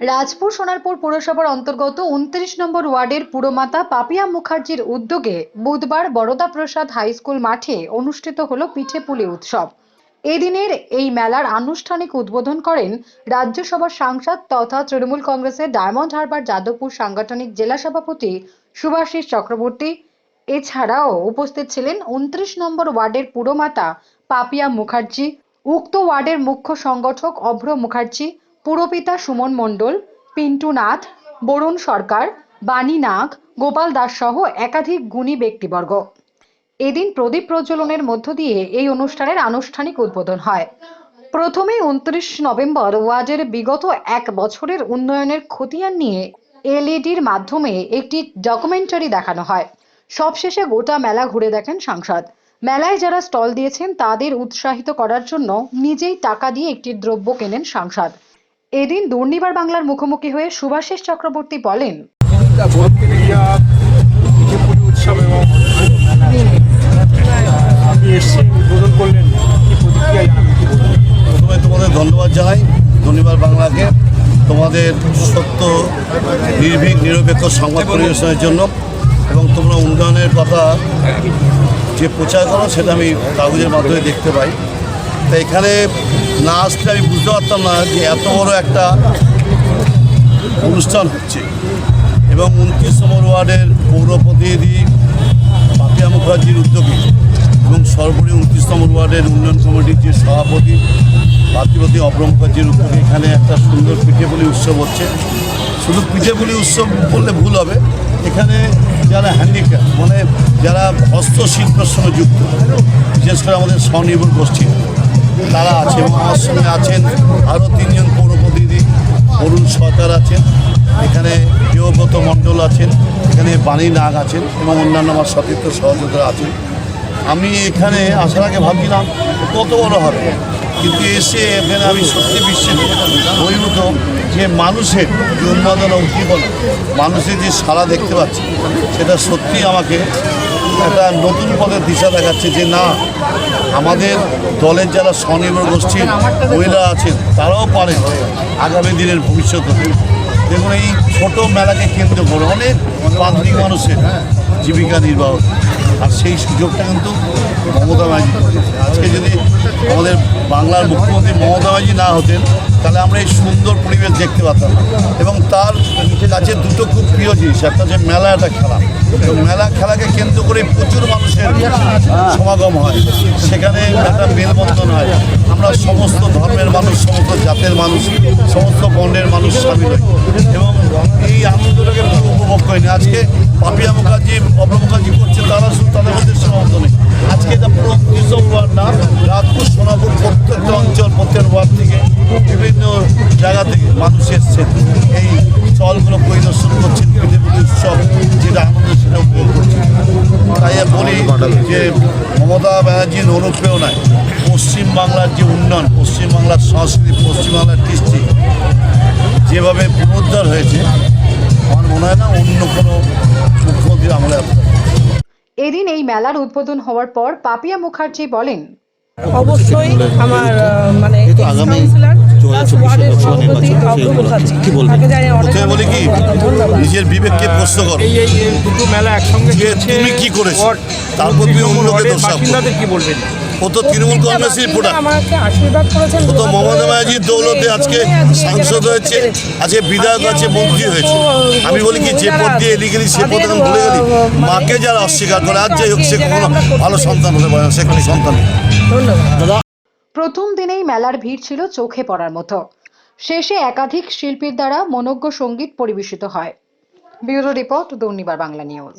রাজপুর সোনারপুর পুরসভার অন্তর্গত উনত্রিশ নম্বর ওয়ার্ডের পুরমাতা পাপিয়া মুখার্জির উদ্যোগে বুধবার বরদা প্রসাদ হাই স্কুল মাঠে অনুষ্ঠিত হলো পিঠেপুলি উৎসব। এদিনের এই মেলার আনুষ্ঠানিক উদ্বোধন করেন রাজ্যসভার সাংসদ তথা তৃণমূল কংগ্রেসের ডায়মন্ড হারবার যাদবপুর সাংগঠনিক জেলা সভাপতি সুভাষিস চক্রবর্তী। এছাড়াও উপস্থিত ছিলেন উনত্রিশ নম্বর ওয়ার্ডের পুরমাতা পাপিয়া মুখার্জি, উক্ত ওয়ার্ডের মুখ্য সংগঠক অভ্র মুখার্জি পুরপিতা সুমন মণ্ডল, পিন্টু নাথ, বরুণ সরকার, বাণী নাগ, গোপাল দাস সহ একাধিক গুণী ব্যক্তিবর্গ। এদিন প্রদীপ প্রজ্বলনের মধ্য দিয়ে এই অনুষ্ঠানের আনুষ্ঠানিক উদ্বোধন হয়। প্রথমেই উনত্রিশ নভেম্বর ওয়ার্ডের বিগত এক বছরের উন্নয়নের খতিয়ান নিয়ে এলইডির মাধ্যমে একটি ডকুমেন্টারি দেখানো হয়। সবশেষে গোটা মেলা ঘুরে দেখেন সাংসদ। মেলায় যারা স্টল দিয়েছেন, তাদের উৎসাহিত করার জন্য নিজেই টাকা দিয়ে একটি দ্রব্য কেনেন সাংসদ। এদিন দুর্নিবার বাংলার মুখোমুখি হয়ে সুভাষিস চক্রবর্তী বলেন করলেন? প্রথমে তোমাদের ধন্যবাদ জানাই ধন্যবাদ বাংলাকে তোমাদের সত্য, নির্ভীক, নিরপেক্ষ সংবাদ পরিবেশনের জন্য এবং তোমরা উন্নয়নের কথা যে প্রচার করো সেটা আমি কাগজের মাধ্যমে দেখতে পাই তা এখানে না আসলে আমি বুঝতে পারতাম না যে এত বড় একটা অনুষ্ঠান হচ্ছে। এবং উনত্রিশ নম্বর ওয়ার্ডের পৌর প্রতিনিধি পাপিয়া মুখার্জির উদ্যোগে এবং সর্বোপরি উনত্রিশ নম্বর ওয়ার্ডের উন্নয়ন কমিটির যে সভাপতি পার্থিপতি অপর মুখার্জির উদ্যোগে এখানে একটা সুন্দর পিঠেপুলি উৎসব হচ্ছে। শুধু পিঠেপুলি উৎসব বললে ভুল হবে, এখানে যারা হ্যান্ডিক্যাপ মানে যারা হস্তশিল্পের সঙ্গে যুক্ত, বিশেষ করে আমাদের স্বনির্ভর গোষ্ঠী তারা আছে এবং আমার সঙ্গে আছেন আরও তিনজন পৌর প্রতিনিধি অরুণ সরকার আছেন, এখানে দেবব্রত মণ্ডল আছেন, এখানে বাণী নাগ আছেন এবং অন্যান্য আমার সতীর্থ সহযোগিতা আছেন। আমি এখানে আসার আগে ভাবছিলাম কত বড় হবে, কিন্তু এসে এখানে আমি সত্যি বিশ্বে অভিভূত যে মানুষের যে উন্মাদনা উদ্দীপনা, মানুষের যে সাড়া দেখতে পাচ্ছি, সেটা সত্যি আমাকে একটা নতুন পথের দিশা দেখাচ্ছে যে না আমাদের দলের যারা স্বনির্ভর গোষ্ঠীর মহিলা আছেন তারাও পারেন আগামী দিনের ভবিষ্যৎ। দেখুন, এই ছোট মেলাকে কেন্দ্র করে অনেক প্রান্তিক মানুষের জীবিকা নির্বাহ আর সেই সুযোগটা কিন্তু মমতা ব্যানার্জি আজকে যদি আমাদের বাংলার মুখ্যমন্ত্রী মমতা ব্যানার্জি না হতেন, তাহলে আমরা এই সুন্দর পরিবেশ দেখতে পারতাম না। এবং জিনিস, একটা হচ্ছে মেলা, একটা খেলা। এবং মেলা, খেলাকে কেন্দ্র করে প্রচুর মানুষের সমাগম হয়। সেখানে একটা মেলবন্ধন হয়। আমরা সমস্ত ধর্মের মানুষ, সমস্ত জাতের মানুষ, সমস্ত বর্ণের মানুষ সামিল হই। এবং এই আনন্দটাকে উপভোগ করিনি। আজকে পাপিয়া মুখার্জি অভ্র মুখার্জি করছে, তারা শুধু তাদের মধ্যে সীমাবদ্ধ নেই। আজকে এটা পুরো কৃষক ওয়ার্ড না রাজপুর সোনাপুর প্রত্যেকটা অঞ্চল, প্রত্যেক ওয়ার্ড থেকে বিভিন্ন জায়গা থেকে মানুষ এসছেন। এই চলগুলো পরিদর্শন করছেন পিঠেপুলি উৎসব যেটা আনন্দ সেটা উপভোগ করছেন। তাই বলি যে মমতা ব্যানার্জির অনুপ্রেরণায় পশ্চিমবাংলার যে উন্নয়ন পশ্চিমবাংলার সংস্কৃতি পশ্চিমবাংলার ডিস্ট্রিক্ট যেভাবে পুনরুদ্ধার হয়েছে আমার মনে হয় না অন্য কোনো মুখ্যমন্ত্রীর আমলে এদিন এই মেলার উদ্বোধন হওয়ার পর পাপিয়া মুখার্জি বলেন অবশ্যই আমার মানে কাউন্সিলর 2024 ওয়ার্ডের লোকসভা সভাপতি নির্বাচন, অগ্র সেই মুখার্জি কি বলবেন? তাকে জানি অনেক প্রথমে বলি কি? নিজের বিবেককে প্রশ্ন করো। দুটো মেলা একসঙ্গে তুমি কি করেছ? তারপর তুমি অন্যকে ওয়ার্ডের দোষারোপ বাসিন্দাদের কি বলবেন? ও তো তৃণমূল কংগ্রেসের প্রোডাক্ট আমাকে আশীর্বাদ করেছেন ও তো মমতা ব্যানার্জির দৌলতে আজকে সাংসদ হয়েছে আজকে বিধায়ক আছে মন্ত্রী হয়েছে। আমি বলি কি যে পদ দিয়ে এলি গেলি সে পদ এখন ভুলে গেলি। মাকে যারা অস্বীকার করে আর যাই হোক সে কখনো ভালো সন্তান হতে পারে না সে কোনো সন্তান নেই। প্রথম দিনেই মেলার ভিড় ছিল চোখে পড়ার মতো। শেষে একাধিক শিল্পীর দ্বারা মনজ্ঞ সংগীত পরিবেশিত হয়। Bureau report Durnibar Bangla news.